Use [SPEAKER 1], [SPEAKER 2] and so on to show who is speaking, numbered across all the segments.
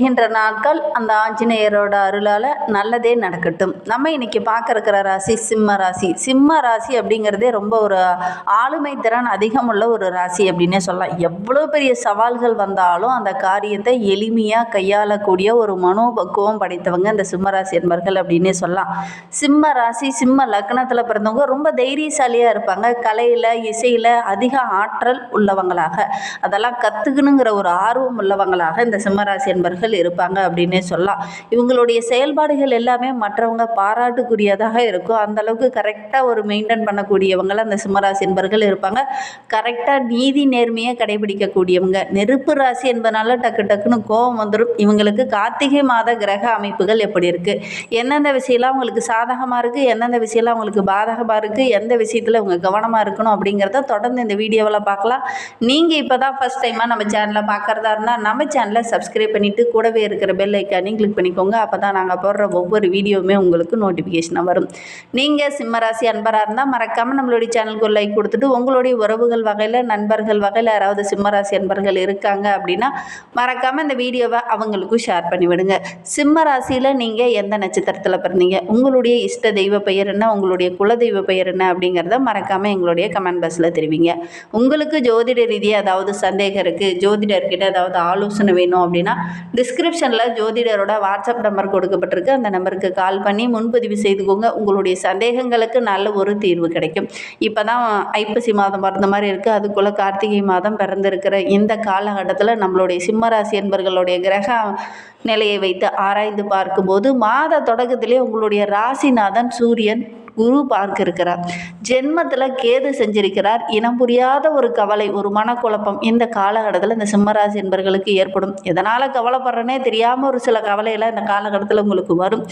[SPEAKER 1] வருகின்ற நாட்கள் அந்த ஆஞ்சநேயரோட அருளால் நல்லதே நடக்கட்டும். நம்ம இன்னைக்கு பார்க்க ராசி சிம்ம ராசி. சிம்ம ராசி அப்படிங்கிறதே ரொம்ப ஒரு ஆளுமை திறன் அதிகமுள்ள ஒரு ராசி அப்படின்னே சொல்லலாம். எவ்வளோ பெரிய சவால்கள் வந்தாலும் அந்த காரியத்தை எளிமையாக கையாளக்கூடிய ஒரு மனோபக்குவம் படைத்தவங்க இந்த சிம்ம ராசி என்பர்கள் அப்படின்னே சொல்லலாம். சிம்ம ராசி சிம்ம லக்னத்தில் பிறந்தவங்க ரொம்ப தைரியசாலியாக இருப்பாங்க. கலையில் இசையில் அதிக ஆற்றல் உள்ளவங்களாக. அதெல்லாம் கற்றுக்கணுங்கிற ஒரு ஆர்வம் உள்ளவங்களாக இந்த சிம்மராசி என்பர்கள் இருப்பாங்க அப்படின்னே சொல்லலாம். இவங்களுடைய செயல்பாடுகள் எல்லாமே மற்றவங்க பாராட்டுக்குரியதாக இருக்கும். அந்தளவுக்கு கரெக்டாக ஒரு மெயின்டைன் பண்ணக்கூடியவங்கள அந்த சிம்மராசி என்பர்கள் இருப்பாங்க. கரெக்டாக நீதி நேர்மையை கடைபிடிக்கக்கூடியவங்க. நெருப்பு ராசி என்பதனால டக்கு டக்குன்னு கோபம் வந்துடும் இவங்களுக்கு கார்த்திகை மாத கிரக அமைப்புகள் எப்படி இருக்குது எந்தெந்த விஷயம்லாம் அவங்களுக்கு சாதகமாக இருக்குது எந்தெந்த விஷயம்லாம் அவங்களுக்கு பாதகமாக இருக்குது எந்த விஷயத்தில் இவங்க கவனமாக இருக்கணும் அப்படிங்கிறத தொடர்ந்து இந்த வீடியோவில் பார்க்கலாம். நீங்கள் இப்போ தான் ஃபஸ்ட் டைமாக நம்ம சேனலை பார்க்குறதா இருந்தால் நம்ம சேனலை சப்ஸ்கிரைப் பண்ணிவிட்டு கூடவே இருக்கிற பெல் ஐக்கானையும் கிளிக் பண்ணிக்கோங்க. அப்போ தான் நாங்கள் போடுற ஒவ்வொரு வீடியோவுமே உங்களுக்கு நோட்டிஃபிகேஷனாக வரும். நீங்கள் சிம்மராசி அன்பராக இருந்தால் மறக்காமல் நம்மளுடைய சேனலுக்கு ஒரு லைக் கொடுத்துட்டு உங்களுடைய உறவுகள் வகையில் நண்பர்கள் வகையில் யாராவது சிம்மராசி அன்பர்கள் இருக்காங்க அப்படின்னா மறக்காமல் இந்த வீடியோவை அவங்களுக்கும் ஷேர் பண்ணிவிடுங்க சிம்மராசியில் சிம்ம ராசியில் நீங்கள் எந்த நட்சத்திரத்தில் பிறந்தீங்க? உங்களுடைய இஷ்ட தெய்வ பெயர் என்ன? உங்களுடைய குலதெய்வ பெயர் என்ன? அப்படிங்கிறத மறக்காமல் எங்களுடைய கமெண்ட் பாக்ஸில் தெரிவிங்க. உங்களுக்கு ஜோதிட ரீதியாக ஏதாவது சந்தேகம் இருக்குது ஜோதிடர்கிட்ட ஏதாவது ஆலோசனை வேணும் அப்படின்னா டிஸ்கிரிப்ஷனில் ஜோதிடரோட வாட்ஸ்அப் நம்பர் கொடுக்கப்பட்டிருக்கு. அந்த நம்பருக்கு கால் பண்ணி முன்பதிவு செய்துக்கோங்க. உங்களுடைய சந்தேகங்களுக்கு நல்ல ஒரு தீர்வு கிடைக்கும். இப்போ தான் ஐப்பசி மாதம் பிறந்த மாதிரி இருக்குது அதுக்குள்ளே கார்த்திகை மாதம் பிறந்திருக்கிற இந்த காலகட்டத்தில் நம்மளுடைய சிம்மராசி என்பர்களுடைய கிரக நிலையை வைத்து ஆராய்ந்து பார்க்கும்போது மாத தொடக்கத்திலே உங்களுடைய ராசிநாதன் சூரியன் குரு பார்க்க இருக்கிறார் ஜென்மத்தில் கேது செஞ்சிருக்கிறார். இனம் புரியாத ஒரு கவலை ஒரு மனக்குழப்பம் இந்த காலகட்டத்தில் இந்த சிம்மராசி என்பர்களுக்கு ஏற்படும். எதனால் கவலைப்படுறனே தெரியாமல் ஒரு சில கவலையெல்லாம் இந்த காலகட்டத்தில் உங்களுக்கு வரும்.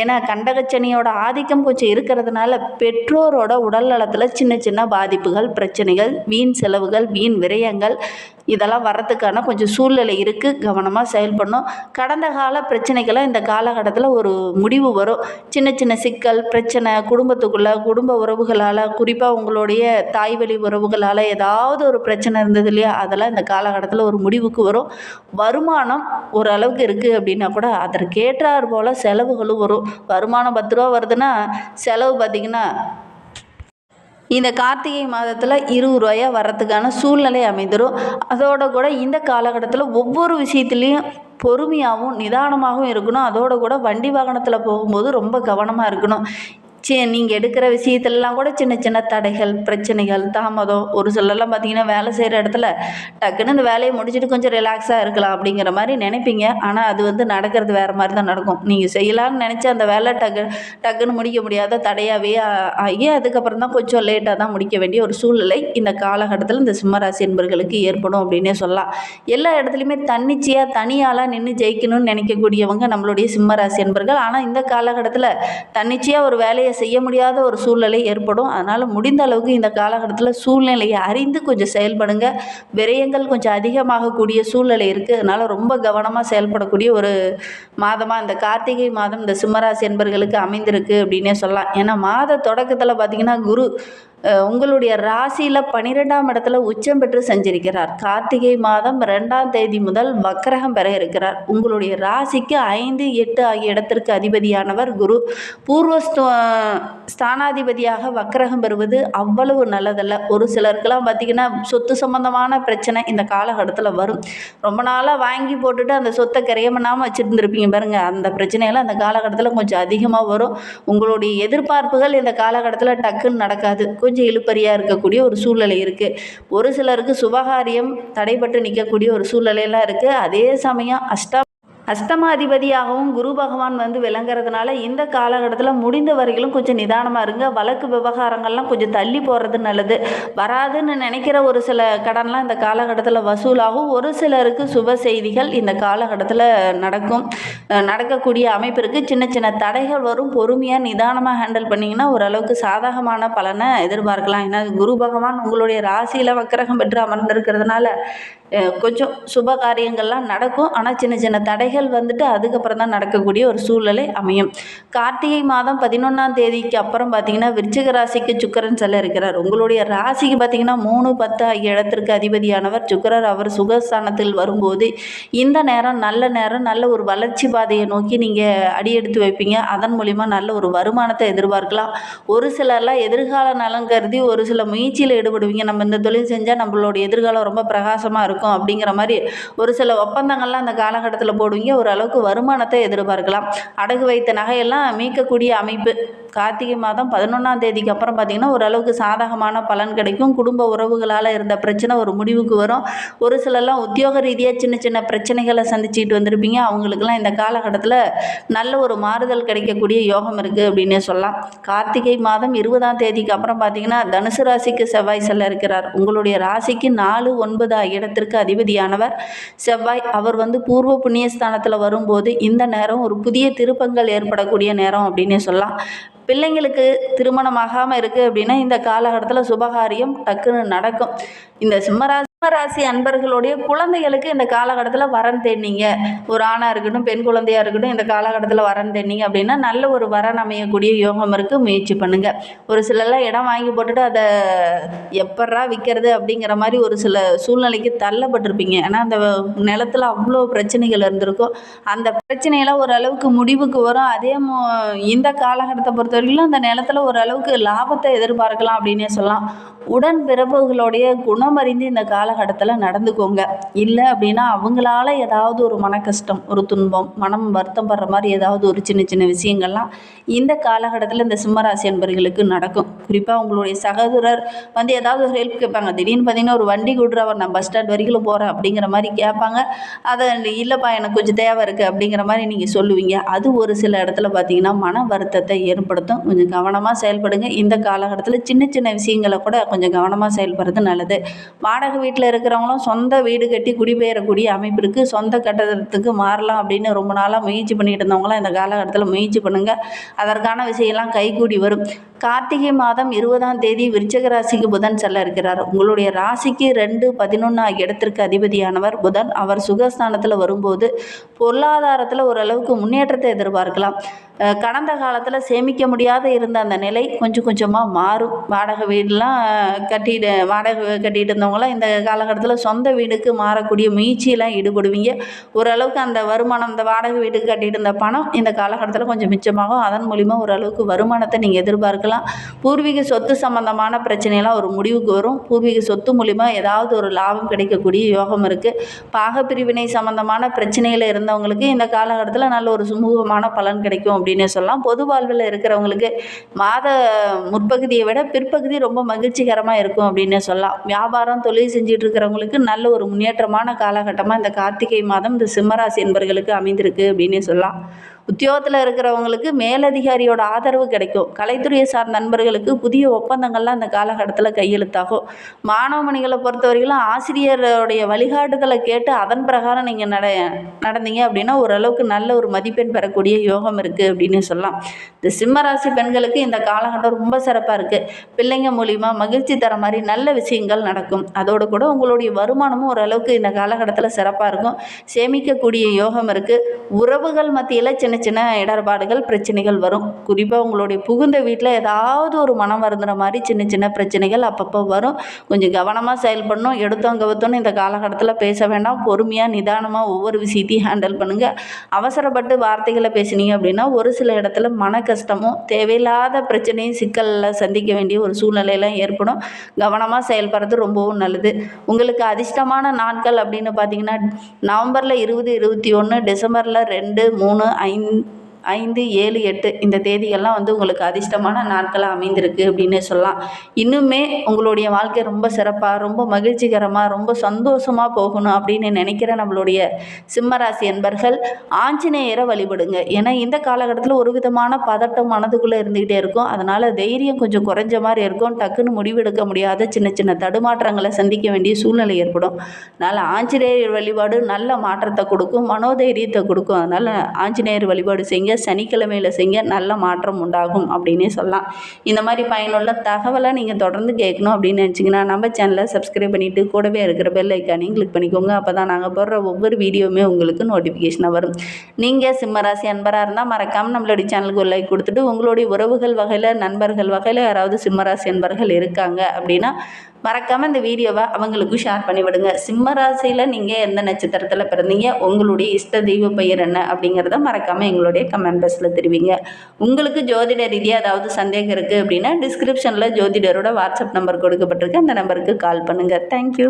[SPEAKER 1] ஏன்னா கண்டகச்சனியோட ஆதிக்கம் கொஞ்சம் இருக்கிறதுனால பெற்றோரோட உடல் நலத்தில் சின்ன சின்ன பாதிப்புகள் பிரச்சனைகள் வீண் செலவுகள் வீண் விரயங்கள் இதெல்லாம் வர்றதுக்கான கொஞ்சம் சூழ்நிலை இருக்குது கவனமாக செயல்படணும். கடந்த கால பிரச்சனைகளை இந்த காலகட்டத்தில் ஒரு முடிவு வரும். சின்ன சின்ன சிக்கல் பிரச்சனை குடும்பத்துக்குள்ளே குடும்ப உறவுகளால் குறிப்பாக உங்களுடைய தாய் வழி உறவுகளால் ஏதாவது ஒரு பிரச்சனை இருந்தது இல்லையா? அதெல்லாம் இந்த காலகட்டத்தில் ஒரு முடிவுக்கு வரும். வருமானம் ஓரளவுக்கு இருக்குது அப்படின்னா கூட அதற்கேற்றார் போல் செலவுகளும் வரும். வருமானம் பத்து ரூபா வருதுன்னா செலவு பார்த்திங்கன்னா இந்த கார்த்திகை மாதத்தில் இருபது ரூபாயா வர்றதுக்கான சூழ்நிலை அமைந்துடும் அதோட கூட இந்த காலகட்டத்தில் ஒவ்வொரு விஷயத்துலேயும் பொறுமையாகவும் நிதானமாகவும் இருக்கணும். அதோட கூட வண்டி வாகனத்தில் போகும்போது ரொம்ப கவனமாக இருக்கணும். சி நீங்கள் எடுக்கிற விஷயத்துலலாம் கூட சின்ன சின்ன தடைகள் பிரச்சனைகள் தாமதம். ஒரு சிலர்லாம் பார்த்தீங்கன்னா வேலை செய்கிற இடத்துல டக்குன்னு இந்த வேலையை முடிச்சுட்டு கொஞ்சம் ரிலாக்ஸாக இருக்கலாம் அப்படிங்கிற மாதிரி நினைப்பீங்க. ஆனால் அது வந்து நடக்கிறது வேறு மாதிரி தான் நடக்கும். நீங்கள் செய்யலாம்னு நினச்ச அந்த வேலை டக்கு டக்குன்னு முடிக்க முடியாத தடையாகவே ஆகி அதுக்கப்புறம் தான் கொஞ்சம் லேட்டாக தான் முடிக்க வேண்டிய ஒரு சூழ்நிலை இந்த காலகட்டத்தில் இந்த சிம்மராசி என்பர்களுக்கு ஏற்படும் அப்படின்னே சொல்லலாம். எல்லா இடத்துலையுமே தன்னிச்சையாக தனியாலாம் நின்று ஜெயிக்கணும்னு நினைக்கக்கூடியவங்க நம்மளுடைய சிம்மராசி என்பர்கள். ஆனால் இந்த காலகட்டத்தில் தன்னிச்சையாக ஒரு வேலையை செய்ய முடியாத ஒரு சூழ்நிலை ஏற்படும். அதனால் முடிந்த அளவுக்கு இந்த காலகட்டத்தில் சூழ்நிலையை அறிந்து கொஞ்சம் செயல்படுங்க. விரயங்கள் கொஞ்சம் அதிகமாகக்கூடிய சூழ்நிலை இருக்குது அதனால் ரொம்ப கவனமாக செயல்படக்கூடிய ஒரு மாதமாக இந்த கார்த்திகை மாதம் இந்த சிம்மராசி என்பர்களுக்கு அமைந்திருக்கு அப்படின்னே சொல்லலாம். ஏன்னா மாத தொடக்கத்தில் பார்த்திங்கன்னா குரு உங்களுடைய ராசியில் பன்னிரெண்டாம் இடத்துல உச்சம் பெற்று செஞ்சிருக்கிறார். கார்த்திகை மாதம் ரெண்டாம் தேதி முதல் வக்கரகம் பெற இருக்கிறார். உங்களுடைய ராசிக்கு ஐந்து எட்டு ஆகிய இடத்திற்கு அதிபதியானவர் குரு. பூர்வஸ்து ஸ்தானாதிபதியாக வக்கரகம் பெறுவது அவ்வளவு நல்லதல்ல. ஒரு சிலருக்கெல்லாம் பார்த்திங்கன்னா சொத்து சம்பந்தமான பிரச்சனை இந்த காலகட்டத்தில் வரும். ரொம்ப நாளாக வாங்கி போட்டுட்டு அந்த சொத்தை கரையமண்ணாமல் வச்சுருந்துருப்பீங்க பாருங்கள் அந்த பிரச்சனையெல்லாம் அந்த காலகட்டத்தில் கொஞ்சம் அதிகமாக வரும். உங்களுடைய எதிர்பார்ப்புகள் இந்த காலகட்டத்தில் டக்குன்னு நடக்காது. கொஞ்சம் இழுப்பறியாக இருக்கக்கூடிய ஒரு சூழ்நிலை இருக்குது ஒரு சிலருக்கு சுபகாரியம் தடைப்பட்டு நிற்கக்கூடிய ஒரு சூழ்நிலையெல்லாம் இருக்குது அதே சமயம் அஷ்ட அஷ்டமாதிபதியாகவும் குரு பகவான் வந்து விளங்குறதுனால இந்த காலகட்டத்தில் முடிந்த வரையிலும் கொஞ்சம் நிதானமாக இருங்க. வழக்கு விவகாரங்கள்லாம் கொஞ்சம் தள்ளி போடுறது நல்லது. வராதுன்னு நினைக்கிற ஒரு சில கடன்லாம் இந்த காலகட்டத்தில் வசூலாகும். ஒரு சிலருக்கு சுப செய்திகள் இந்த காலகட்டத்தில் நடக்கும். நடக்கக்கூடிய அமைப்பு இருக்குது சின்ன சின்ன தடைகள் வரும். பொறுமையாக நிதானமாக ஹேண்டில் பண்ணிங்கன்னா ஓரளவுக்கு சாதகமான பலனை எதிர்பார்க்கலாம். ஏன்னா குரு பகவான் உங்களுடைய ராசியில் வக்கரகம் பெற்று அமர்ந்திருக்கிறதுனால கொஞ்சம் சுப காரியங்கள்லாம் நடக்கும். ஆனால் சின்ன சின்ன தடைகள் தடைகள் வந்துட்டு அதுக்கப்புறம் தான் நடக்கக்கூடிய ஒரு சூழ்நிலை அமையும். கார்த்திகை மாதம் பதினொன்றாம் தேதிக்கு அப்புறம் பார்த்தீங்கன்னா விருச்சிக ராசிக்கு சுக்கரன் செல்ல இருக்கிறார். உங்களுடைய ராசிக்கு பார்த்தீங்கன்னா மூணு பத்து ஆகிய இடத்திற்கு அதிபதியானவர் சுக்கரர். அவர் சுகஸ்தானத்தில் வரும்போது இந்த நேரம் நல்ல நேரம் நல்ல ஒரு வளர்ச்சி பாதையை நோக்கி நீங்கள் அடியெடுத்து வைப்பீங்க. அதன் மூலிமா நல்ல ஒரு வருமானத்தை எதிர்பார்க்கலாம். ஒரு சிலர்லாம் எதிர்கால நலன் கருதி ஒரு சில முயற்சியில் ஈடுபடுவீங்க. நம்ம இந்த தொழில் செஞ்சால் நம்மளோட எதிர்காலம் ரொம்ப பிரகாசமாக இருக்கும் அப்படிங்கிற மாதிரி ஒரு சில ஒப்பந்தங்கள்லாம் அந்த காலகட்டத்தில் போடுவீங்க. ஓரளவுக்கு வருமானத்தை எதிர்பார்க்கலாம். அடகு வைத்த நகையெல்லாம் மீட்கக்கூடிய அமைப்பு. கார்த்திகை மாதம் பதினொன்றாம் தேதிக்கு அப்புறம் பார்த்திங்கன்னா ஓரளவுக்கு சாதகமான பலன் கிடைக்கும். குடும்ப உறவுகளால் இருந்த பிரச்சனை ஒரு முடிவுக்கு வரும். ஒரு சிலர்லாம் உத்தியோக ரீதியாக சின்ன சின்ன பிரச்சனைகளை சந்திச்சுட்டு வந்திருப்பீங்க. அவங்களுக்கெல்லாம் இந்த காலகட்டத்தில் நல்ல ஒரு மாறுதல் கிடைக்கக்கூடிய யோகம் இருக்குது அப்படின்னே சொல்லலாம். கார்த்திகை மாதம் இருபதாம் தேதிக்கு அப்புறம் பார்த்தீங்கன்னா தனுசு ராசிக்கு செவ்வாய் செல்ல இருக்கிறார். உங்களுடைய ராசிக்கு நாலு ஒன்பது இடத்திற்கு அதிபதியானவர். செவ்வாய் அவர் வந்து பூர்வ புண்ணியஸ்தான காலத்தில் வரும்போது இந்த நேரம் ஒரு புதிய திருப்பங்கள் ஏற்படக்கூடிய நேரம் அப்படின்னே சொல்லலாம். பிள்ளைங்களுக்கு திருமணம் ஆகாமல் இருக்குது அப்படின்னா இந்த காலகட்டத்தில் சுபகாரியம் டக்குன்னு நடக்கும். இந்த சிம்மராசி ராசி அன்பர்களுடைய குழந்தைகளுக்கு இந்த காலகட்டத்தில் வரன் தேடினீங்க. ஒரு ஆணாக இருக்கட்டும் பெண் குழந்தையாக இருக்கட்டும் இந்த காலகட்டத்தில் வரன் தேடினீங்க அப்படின்னா நல்ல ஒரு வரன் அமையக்கூடிய யோகம் இருக்குது முயற்சி பண்ணுங்கள் ஒரு சிலர்லாம் இடம் வாங்கி போட்டுட்டு அதை எப்பட்றா விற்கிறது அப்படிங்கிற மாதிரி ஒரு சில சூழ்நிலைக்கு தள்ளப்பட்டிருப்பீங்க. ஏன்னா அந்த நிலத்துல அவ்வளோ பிரச்சனைகள் இருந்திருக்கும். அந்த பிரச்சனையெல்லாம் ஓரளவுக்கு முடிவுக்கு வரும். அதே மோ இந்த காலகட்டத்தை பொறுத்த வரைக்கும் அந்த நிலத்தில் ஓரளவுக்கு லாபத்தை எதிர்பார்க்கலாம் அப்படின்னே சொல்லலாம். உடன் பிறப்புகளுடைய குணமறிந்து இந்த காலகட்டத்தில் நடந்துக்கோங்க. இல்லை அப்படின்னா அவங்களால ஏதாவது ஒரு மன கஷ்டம் ஒரு துன்பம் மனம் வருத்தம் படுற மாதிரி ஏதாவது ஒரு சின்ன சின்ன விஷயங்கள்லாம் இந்த காலகட்டத்தில் இந்த சிம்மராசி அன்பர்களுக்கு நடக்கும். குறிப்பாக உங்களுடைய சகோதரர் வந்து ஏதாவது ஒரு ஹெல்ப் கேட்பாங்க. திடீர்னு பார்த்தீங்கன்னா ஒரு வண்டி கொடுறவர் நான் பஸ் ஸ்டாண்ட் வரைக்கும் போகிறேன் அப்படிங்கிற மாதிரி கேட்பாங்க. அதை இல்லைப்பா எனக்கு கொஞ்சம் தேவை இருக்குது அப்படிங்கிற மாதிரி நீங்கள் சொல்லுவீங்க. அது ஒரு சில இடத்துல பார்த்தீங்கன்னா மன வருத்தத்தை ஏற்படுத்தும். கொஞ்சம் கவனமாக செயல்படுங்க. இந்த காலகட்டத்தில் சின்ன சின்ன விஷயங்களை கூட கொஞ்சம் கவனமாக செயல்படுறது நல்லது. வாடகை வீட்டில் இருக்கிறவங்களும் சொந்த வீடு கட்டி குடிபெயரக்கூடிய அமைப்பு இருக்குது சொந்த கட்டடத்துக்கு மாறலாம் அப்படின்னு ரொம்ப நாளாக முயற்சி பண்ணிகிட்டு இருந்தவங்களாம் இந்த காலகட்டத்தில் முயற்சி பண்ணுங்கள் அதற்கான விஷயம்லாம் கைகூடி வரும். கார்த்திகை மாதம் இருபதாம் தேதி விருச்சக ராசிக்கு புதன் செல்ல இருக்கிறார். உங்களுடைய ராசிக்கு ரெண்டு பதினொன்று ஆகிய இடத்திற்கு அதிபதியானவர் புதன். அவர் சுகஸ்தானத்தில் வரும்போது பொருளாதாரத்தில் ஓரளவுக்கு முன்னேற்றத்தை எதிர்பார்க்கலாம். கடந்த காலத்தில் சேமிக்க முடியாத இருந்த அந்த நிலை கொஞ்சம் கொஞ்சமாக மாறும். வாடகை வீடெலாம் கட்டிட்டு வாடகை கட்டிட்டு இருந்தவங்களாம் இந்த காலகட்டத்தில் சொந்த வீடுக்கு மாறக்கூடிய முயற்சியெல்லாம் ஈடுபடுவீங்க. ஓரளவுக்கு அந்த வருமானம் இந்த வாடகை வீட்டுக்கு கட்டிட்டு இருந்த பணம் இந்த காலகட்டத்தில் கொஞ்சம் மிச்சமாகும். அதன் மூலிமா ஓரளவுக்கு வருமானத்தை நீங்கள் எதிர்பார்க்கலாம். பூர்வீக சொத்து சம்பந்தமான பிரச்சனையெல்லாம் ஒரு முடிவுக்கு வரும். பூர்வீக சொத்து மூலிமா ஏதாவது ஒரு லாபம் கிடைக்கக்கூடிய யோகம் இருக்குது பாகப்பிரிவினை சம்பந்தமான பிரச்சனையில் இருந்தவங்களுக்கு இந்த காலகட்டத்தில் நல்ல ஒரு சுமூகமான பலன் கிடைக்கும் அப்படின்னே சொல்லலாம். பொது வாழ்வில் இருக்கிறவங்களுக்கு மாத முற்பகுதியை விட பிற்பகுதி ரொம்ப மகிழ்ச்சிகரமாக இருக்கும் அப்படின்னே சொல்லலாம். வியாபாரம் தொழில் செஞ்சு செஞ்சுட்டு இருக்கிறவங்களுக்கு நல்ல ஒரு முன்னேற்றமான காலகட்டமாக இந்த கார்த்திகை மாதம் இந்த சிம்மராசி என்பர்களுக்கு அமைந்திருக்கு அப்படின்னே சொல்லலாம். உத்தியோகத்தில் இருக்கிறவங்களுக்கு மேலதிகாரியோட ஆதரவு கிடைக்கும். கலைத்துறையை சார்ந்த நண்பர்களுக்கு புதிய ஒப்பந்தங்கள்லாம் இந்த காலகட்டத்தில் கையெழுத்தாகும். மாணவமணிகளை பொறுத்தவரையிலும் ஆசிரியருடைய வழிகாட்டுதலை கேட்டு அதன் பிரகாரம் நீங்கள் நட நடந்தீங்க அப்படின்னா ஓரளவுக்கு நல்ல ஒரு மதிப்பெண் பெறக்கூடிய யோகம் இருக்குது அப்படின்னு சொல்லலாம். இந்த சிம்மராசி பெண்களுக்கு இந்த காலகட்டம் ரொம்ப சிறப்பாக இருக்குது பிள்ளைங்க மூலிமா மகிழ்ச்சி தர மாதிரி நல்ல விஷயங்கள் நடக்கும். அதோடு கூட உங்களுடைய வருமானமும் ஓரளவுக்கு இந்த காலகட்டத்தில் சிறப்பாக இருக்கும். சேமிக்கக்கூடிய யோகம் இருக்குது உறவுகள் மத்தியில் சின்ன சின்ன சின்ன இடர்பாடுகள் பிரச்சனைகள் வரும். குறிப்பாக உங்களுடைய புகுந்த வீட்டில் ஏதாவது ஒரு மனம் வருந்துற மாதிரி சின்ன சின்ன பிரச்சனைகள் அப்பப்போ வரும். கொஞ்சம் கவனமாக செயல்படணும் எடுத்தோம் கவுத்தோன்னு இந்த காலகட்டத்தில் பேச வேண்டாம். பொறுமையாக நிதானமாக ஒவ்வொரு விஷயத்தையும் ஹேண்டில் பண்ணுங்கள் அவசரப்பட்டு வார்த்தைகளை பேசுனீங்க அப்படின்னா ஒரு சில இடத்துல மன கஷ்டமும் தேவையில்லாத பிரச்சனையும் சிக்கலில் சந்திக்க வேண்டிய ஒரு சூழ்நிலையெல்லாம் ஏற்படும். கவனமாக செயல்படுறது ரொம்பவும் நல்லது. உங்களுக்கு அதிர்ஷ்டமான நாட்கள் அப்படின்னு பார்த்தீங்கன்னா நவம்பரில் இருபது இருபத்தி ஒன்று டிசம்பரில் ரெண்டு மூணு ஐந்து Amen. ஐந்து ஏழு எட்டு இந்த தேதிகள்லாம் வந்து உங்களுக்கு அதிர்ஷ்டமான நாட்களாக அமைந்திருக்கு அப்படின்னே சொல்லலாம். இன்னுமே உங்களுடைய வாழ்க்கை ரொம்ப சிறப்பாக ரொம்ப மகிழ்ச்சிகரமாக ரொம்ப சந்தோஷமாக போகணும் அப்படின்னு நினைக்கிற நம்மளுடைய சிம்மராசி என்பர்கள் ஆஞ்சநேயரை வழிபடுங்க. ஏன்னா இந்த காலகட்டத்தில் ஒரு விதமான பதட்டம் மனதுக்குள்ளே இருந்துக்கிட்டே இருக்கும். அதனால் தைரியம் கொஞ்சம் குறைஞ்ச மாதிரி இருக்கும். டக்குன்னு முடிவெடுக்க முடியாத சின்ன சின்ன தடுமாற்றங்களை சந்திக்க வேண்டிய சூழ்நிலை ஏற்படும். அதனால் ஆஞ்சநேயர் வழிபாடு நல்ல மாற்றத்தை கொடுக்கும் மனோதைரியத்தை கொடுக்கும். அதனால் ஆஞ்சநேயர் வழிபாடு செய்யுங்க. செய்யுங்க சனிக்கிழமையில் செய்யுங்க நல்ல மாற்றம் உண்டாகும் அப்படின்னே சொல்லலாம். இந்த மாதிரி பயனுள்ள தகவலை நீங்கள் தொடர்ந்து கேட்கணும் அப்படின்னு நினச்சிங்கன்னா நம்ம சேனலை சப்ஸ்கிரைப் பண்ணிவிட்டு கூடவே இருக்கிற பெல் ஐக்கானையும் கிளிக் பண்ணிக்கோங்க. அப்போ தான் நாங்கள் போடுற ஒவ்வொரு வீடியோவுமே உங்களுக்கு நோட்டிஃபிகேஷனாக வரும். நீங்கள் சிம்மராசி அன்பராக இருந்தால் மறக்காமல் நம்மளுடைய சேனலுக்கு ஒரு லைக் கொடுத்துட்டு உங்களுடைய உறவுகள் வகையில் நண்பர்கள் வகையில் யாராவது சிம்மராசி அன்பர்கள் இருக்காங்க அப்படின்னா மறக்காமல் இந்த வீடியோவை அவங்களுக்கும் ஷேர் பண்ணி விடுங்க சிம்ம ராசியில் நீங்கள் எந்த நட்சத்திரத்தில் பிறந்தீங்க? உங்களுடைய இஷ்ட தெய்வ பெயர் என்ன? அப்படிங்கிறத மறக்காமல் எங்களுடைய கமெண்ட் பாக்ஸில் தெரிவிங்க. உங்களுக்கு ஜோதிட ரீதியாக ஏதாவது சந்தேகம் இருக்குது அப்படின்னா டிஸ்கிரிப்ஷனில் ஜோதிடரோட வாட்ஸ்அப் நம்பர் கொடுக்கப்பட்டிருக்கு. அந்த நம்பருக்கு கால் பண்ணுங்கள் தேங்க்யூ